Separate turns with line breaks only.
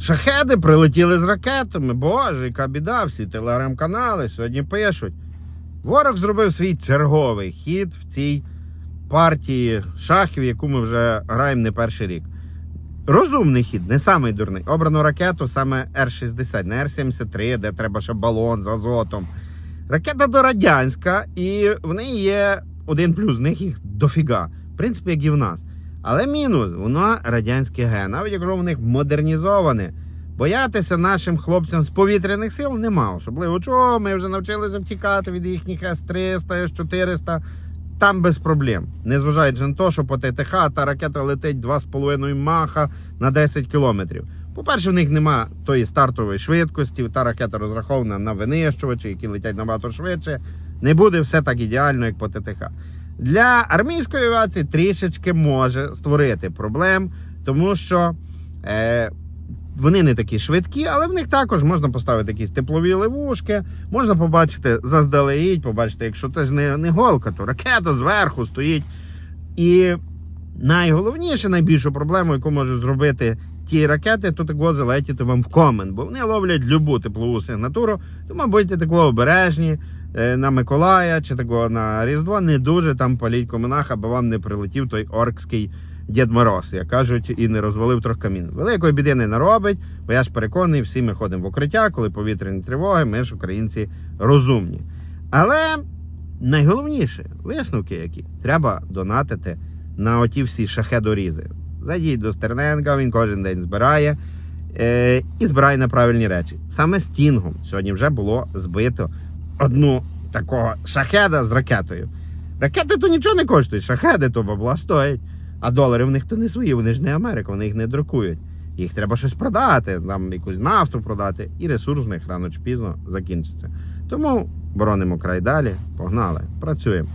Шахеди прилетіли з ракетами. Боже, яка біда, всі телеграм-канали сьогодні пишуть. Ворог зробив свій черговий хід в цій партії шахів, яку ми вже граємо не перший рік. Розумний хід, не самий дурний. Обрано ракету саме Р-60, не Р-73, де треба ще балон з азотом. Ракета дорадянська, і в неї є один плюс, в них їх дофіга. В принципі, як і в нас. Але мінус, вона радянське ге. Навіть якщо в них модернізоване, боятися нашим хлопцям з повітряних сил нема. Особливо чого, ми вже навчилися втікати від їхніх С-300, С-400. Там без проблем. Незважаючи на те, що по ТТХ та ракета летить 2,5 маха на 10 кілометрів. По-перше, в них нема тої стартової швидкості, та ракета розрахована на винищувачі, які летять набагато швидше. Не буде все так ідеально, як по ТТХ. Для армійської авіації трішечки може створити проблем, тому що е, вони не такі швидкі, але в них також можна поставити якісь теплові левушки, можна побачити заздалегідь, побачити, якщо це ж не, не голка, то ракета зверху стоїть. І найголовніше, найбільшу проблему, яку можуть зробити ті ракети, то такого залетіти вам в комен, бо вони ловлять любу теплову сигнатуру, тому будьте такого обережні. Е, На Миколая чи такого на Різдво не дуже там паліть коминах, аби вам не прилетів той оркський Дід Мороз, як кажуть, і не розвалив трохи камін. Великої біди не наробить, бо я ж переконаний, всі ми ходимо в укриття, коли повітряні тривоги, ми ж українці розумні. Але найголовніше висновки, які треба донатити на оті всі шахедорізи. Зайдіть до Стерненка, він кожен день збирає е, і збирає на правильні речі. Саме стінгом сьогодні вже було збито одну такого шахеда з ракетою. Ракети то нічого не коштують, шахеди то бабла стоять. А долари в них то не свої, вони ж не Америка, вони їх не друкують. Їх треба щось продати, там якусь нафту продати, і ресурс в них рано чи пізно закінчиться. Тому боронимо край далі, погнали, працюємо.